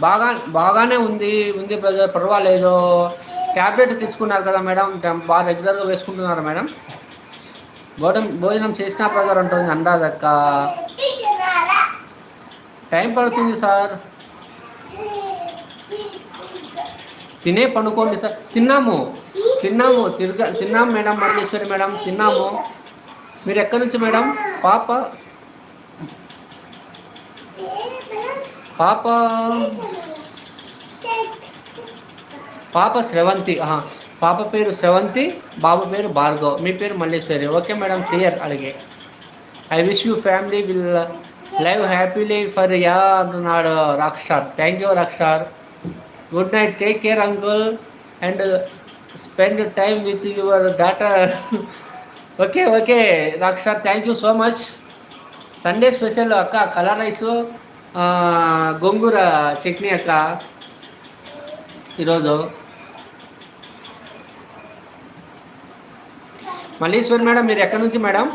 బాగా బాగానే ఉంది ఉంది బ్రదర్ పర్వాలేదు. ట్యాబ్లెట్ తెచ్చుకున్నారు కదా మేడం బాగా రెగ్యులర్గా వేసుకుంటున్నారు మేడం భోజనం భోజనం చేసిన బ్రదర్ ఉంటుంది అందాదక్క టైం పడుతుంది సార్ తినే పండుకోండి సార్ తిన్నాము. తిన్నాము. తిరగ తిన్నాము మేడం మల్లేశ్వరి మేడం తిన్నాము. మీరు ఎక్కడి నుంచి మేడం పాప? పాప. పాప శ్రవంతి పాప పేరు శ్రవంతి బాబు పేరు భార్గవ్. మీ పేరు మల్లేశ్వరి. ఓకే మేడం క్లియర్ అడిగే. I wish you family will live happily for ya అంటున్నాడు rock star thank you rock star good night take care uncle. And spend time with your daughter. Okay okay rock star thank you so much. Sunday special అక్క colour rice. Gongura chutney అక్క ఈరోజు Malleswari madam మీరు ఎక్కడి నుంచి madam?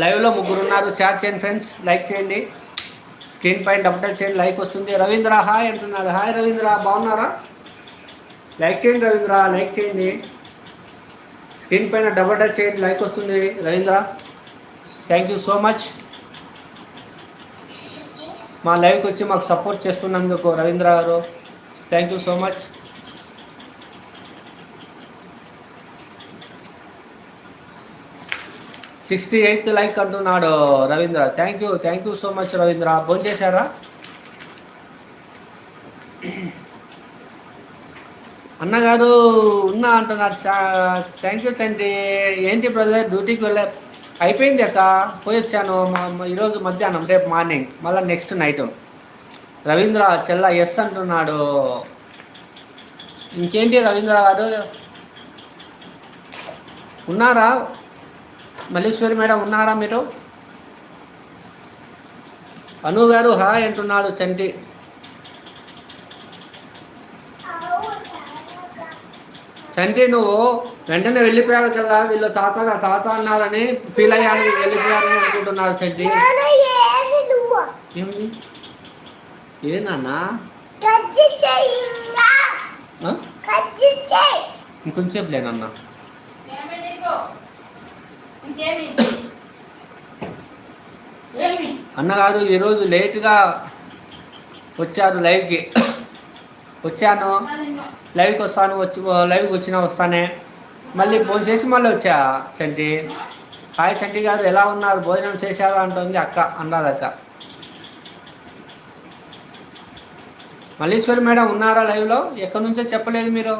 లైవ్లో ముగ్గురు ఉన్నారు. Chat చేయండి ఫ్రెండ్స్ లైక్ చేయండి. స్క్రీన్ పైన డబుల్ టచ్ చేయండి. లైక్ వస్తుంది. రవీంద్ర హాయ్ అంటున్నాడు. హాయ్ రవీంద్ర బాగున్నారా? లైక్ చేయండి రవీంద్ర లైక్ చేయండి. స్క్రీన్ పైన డబల్ టచ్ చేయండి లైక్ వస్తుంది Ravindra. Thank you so much మా లైవ్కి వచ్చి మాకు సపోర్ట్ చేస్తున్నందుకు రవీంద్ర గారు thank you so much sixty eight like అంటున్నాడు Ravindra. Thank you thank you so much Ravindra. భోజనం చేశారా అన్నగారు ఉన్నా అంటున్నారు. థ్యాంక్ యూ తండ్రి ఏంటి బ్రదర్ డ్యూటీకి వెళ్ళే అయిపోయింది అక్క. పోయి వచ్చాను. ఈరోజు మధ్యాహ్నం రేపు మార్నింగ్ మళ్ళీ నెక్స్ట్ నైట్ రవీంద్ర చెల్ల ఎస్ అంటున్నాడు. ఇంకేంటి రవీంద్ర గారు? ఉన్నారా? మల్లీశ్వరి మేడం ఉన్నారా మీరు? అను గారు హాయ్ అంటున్నాడు చంటి. చంటి నువ్వు వెంటనే వెళ్ళిపోయావు కదా వీళ్ళు తాత తాత అన్నారని ఫీల్ అయ్యాను వెళ్ళిపోయారని అనుకుంటున్నారు ఏనాన్నా ఆ? ఇంకొంచెం లేనన్నా అన్నగారు ఈరోజు లేట్గా వచ్చారు లైవ్కి. వచ్చాను. లైవ్కి వస్తాను వచ్చి లైవ్కి వచ్చినా వస్తానే. మళ్ళీ ఫోన్ చేసి మళ్ళీ వచ్చా చంటి? హాయ్ చంటి గారు ఎలా ఉన్నారు? భోజనం చేశారా అంటుంది అక్క అన్నారు అక్క. మల్లీశ్వరి మేడం ఉన్నారా లైవ్లో? ఎక్కడి నుంచో చెప్పలేదు మీరు.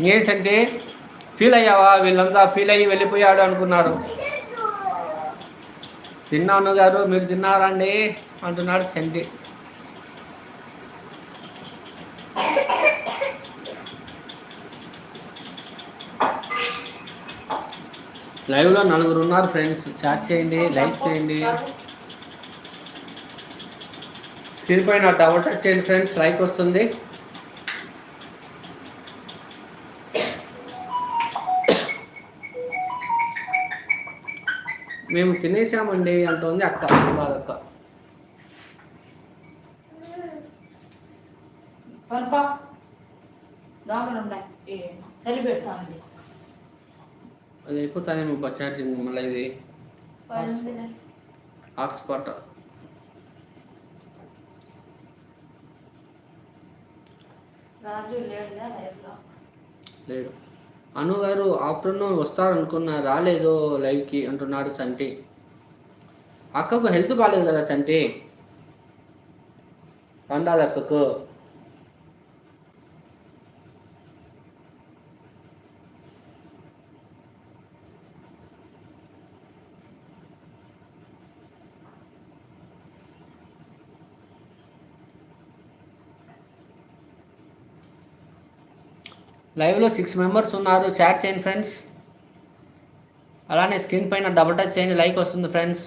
ఏంటంటే ఫీల్ అయ్యావా? వీళ్ళంతా ఫీల్ అయ్యి వెళ్ళిపోయాడు అనుకున్నారు. తిన్నాను గారు మీరు తిన్నారండి అంటున్నాడు చంటి. లైవ్లో నలుగురు ఉన్నారు ఫ్రెండ్స్ చాట్ చేయండి లైక్ చేయండి. స్క్రీన్ పైన డబుల్ టచ్ చేయండి ఫ్రెండ్స్ లైక్ వస్తుంది. మేము తినేసామండి అంటుంది అక్క పెడతామండి అది అయిపోతానేమో ఛార్జింగ్ మళ్ళీ ఇది. హాట్స్పాట్. రాజు లైఫ్లో లేడు. అను గారు ఆఫ్టర్నూన్ వస్తారనుకున్నా రాలేదు లైవ్కి అంటున్నాడు చంటి. అక్కకు హెల్త్ బాగాలేదు కదా చంటి? అండాది అక్కకు. లైవ్లో సిక్స్ మెంబర్స్ ఉన్నారు. చాట్ చేయండి ఫ్రెండ్స్. అలానే స్క్రీన్ పైన డబుల్ టచ్ చేయండి. లైక్ వస్తుంది ఫ్రెండ్స్.